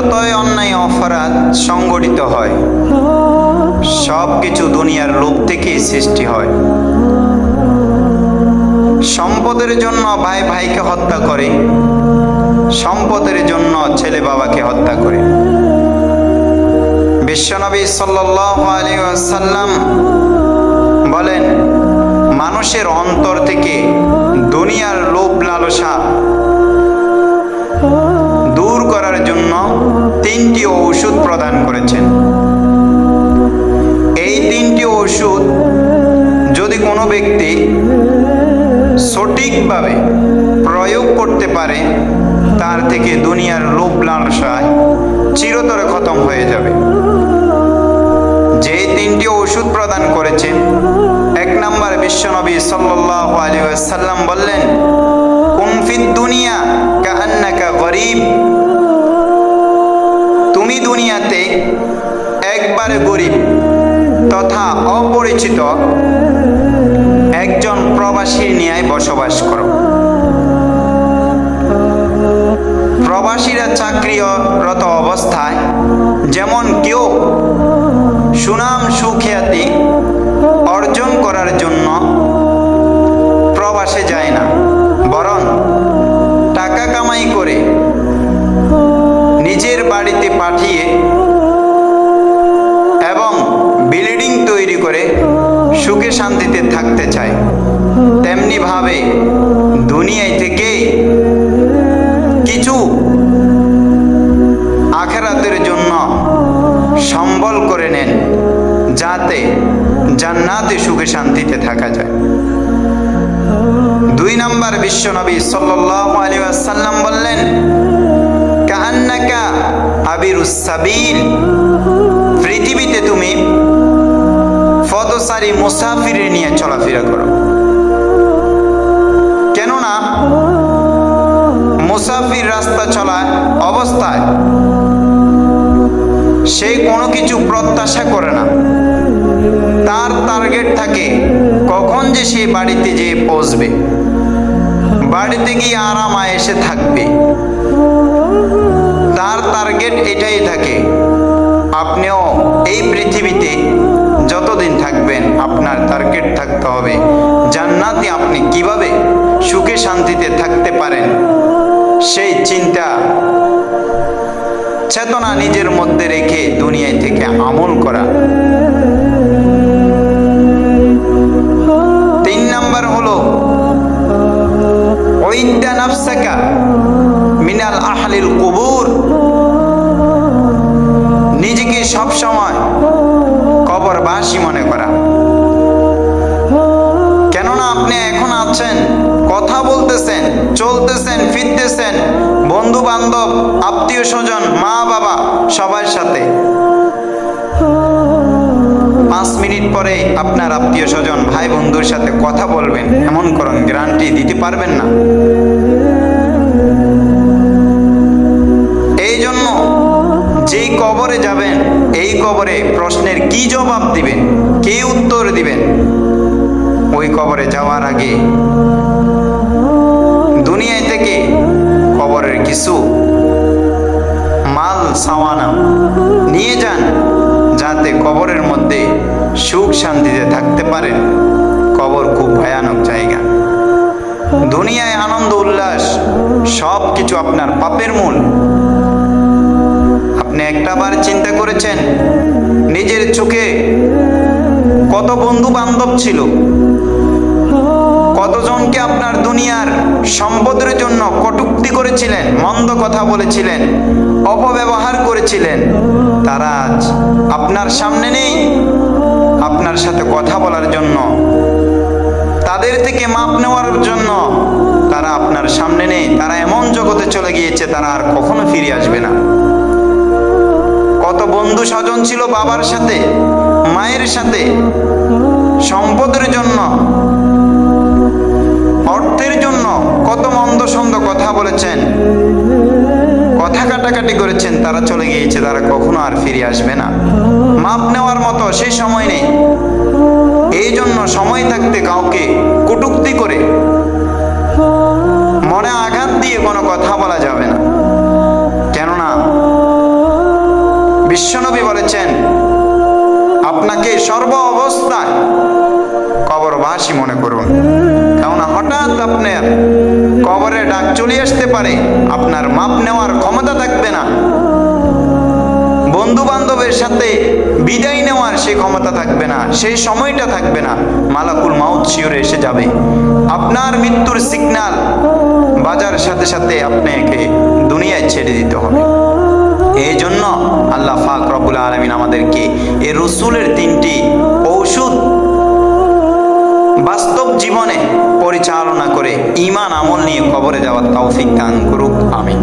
যতই অন্যায় অপরাধ সংগঠিত হয় সব কিছু দুনিয়ার লোভ থেকেই সৃষ্টি হয়। সম্পদের জন্য ভাই ভাইকে হত্যা করে, সম্পদের জন্য ছেলে বাবাকে হত্যা করে। বিশ্বনবী ওয়াসাল্লাম বলেন, মানুষের অন্তর থেকে দুনিয়ার লোভ লালসা তিনটি ঔষধ প্রদান করেছেন। এই তিনটি ওষুধ যদি কোনো ব্যক্তি সঠিকভাবে প্রয়োগ করতে পারে, তার থেকে দুনিয়ার লোভ লালসায় চিরতরে খতম হয়ে যাবে। যে তিনটি ওষুধ প্রদান করেছেন, এক নম্বর বিশ্বনবী সাল্লাল্লাহু আলাইহি ওয়াসাল্লাম বললেন দুনিয়াতে একবারে গরিব তথা অপরিচিত একজন প্রবাসীর ন্যায় বসবাস করো। প্রবাসীরা চাকরিরত অবস্থায় যেমন কেউ সুনাম সুখ্যাতি অর্জন করার জন্য শান্তিতে থাকতে চায়। তেমনিভাবে দুনিয়ায় থেকে কিছু আখেরাতের জন্য সম্বল করে নেন, যাতে জান্নাতে সুখে শান্তিতে থাকা যায়। দুই নম্বর বিশ্বনবী সাল্লাল্লাহু আলাইহি ওয়াসাল্লাম বললেন কান্নাকা আবিরুস সাবিল? ফদসারি মুসাফিরে নিয়ে চলাফেরা করো। কেননা মুসাফির রাস্তা চলা অবস্থায়। সে কোনো কিছু প্রত্যাশা করে না। তার টার্গেট থাকে কখন যে সে বাড়িতে যেয়ে পৌঁছবে। বাড়িতে গিয়ে আরাম এসে থাকবে। তার টার্গেট এটাই থাকে, আপনিও থাকতে হবে। জান্নাতে আপনি কীভাবে সুখে শান্তিতে থাকতে পারেন? সেই চিন্তা, চেতনা নিজের মধ্যে রেখে দুনিয়ায় থেকে আমল করা। চলতেছেন ফিরতেছেন। বন্ধু বান্ধব আত্মীয় স্বজন মা বাবা সবার সাথে। পাঁচ মিনিট পরে আপনার আত্মীয় স্বজন ভাই বন্ধুর সাথে কথা বলবেন, এমন করুন, গ্যারান্টি দিতে পারবেন না। এই জন্য যেই কবরে যাবেন, এই কবরে প্রশ্নের কি জবাব দিবেন, কে উত্তর দিবেন, ওই কবরে যাওয়ার আগে কবরের কিছু মাল সাওয়ানা নিয়ে যান, যাতে কবরের মধ্যে সুখ শান্তিতে থাকতে পারেন। কবর খুব ভয়ানক জায়গা। দুনিয়ায় আনন্দ, উল্লাস সব কিছু আপনার পাপের মূল। আপনি একটাবার চিন্তা করেছেন, নিজের চোখে কত বন্ধু বান্ধব ছিল কতজনকে আপনার দুনিয়ার সম্পদের জন্য কটুক্তি করেছিলেন, মন্দ কথা বলেছিলেন, অপব্যবহার করেছিলেন, তারা আজ আপনার সামনে নেই। আপনার সাথে কথা বলার জন্য, তাদের থেকে মাপ নেওয়ার জন্য তারা আপনার সামনে নেই। তারা এমন জগতে চলে গিয়েছে, তারা আর কখনো ফিরে আসবে না। কত বন্ধু স্বজন ছিল বাবার সাথে, মায়ের সাথে, সম্পদের জন্য কথা কাটাকাটি করেছেন, তারা চলে গিয়েছে, তারা কখনো আর ফিরে আসবে না। মাপ নেওয়ার মতো সেই সময় নেই। এই জন্য সময় থাকতে কাউকে কটুক্তি করে মনে আঘাত দিয়ে কোনো কথা বলা যাবে না। কেননা, বিশ্বনবী বলেছেন, আপনাকে সর্ব অবস্থায় কবরবাসী মনে করুন। ডাক চলে আসতে পারে। আপনার মাপ নেওয়ার ক্ষমতা থাকবে না। বন্ধু বান্ধবের সাথে বিদায় নেওয়ার সেই ক্ষমতা থাকবে না সেই সময়টা থাকবে না। মালাকুল মাউত শিওরে এসে যাবে। আপনার মৃত্যুর সিগনাল বাজার সাথে সাথে আপনাকে দুনিয়ায় ছেড়ে দিতে হবে। এই জন্য আল্লাহ ফাক রবুল আলমিন আমাদেরকে এ রসুলের তিনটি ঔষধ বাস্তব জীবনে পরিচালনা করে ইমান আমল নিয়ে কবরে যাওয়ার তৌফিক দান করুক আমিন।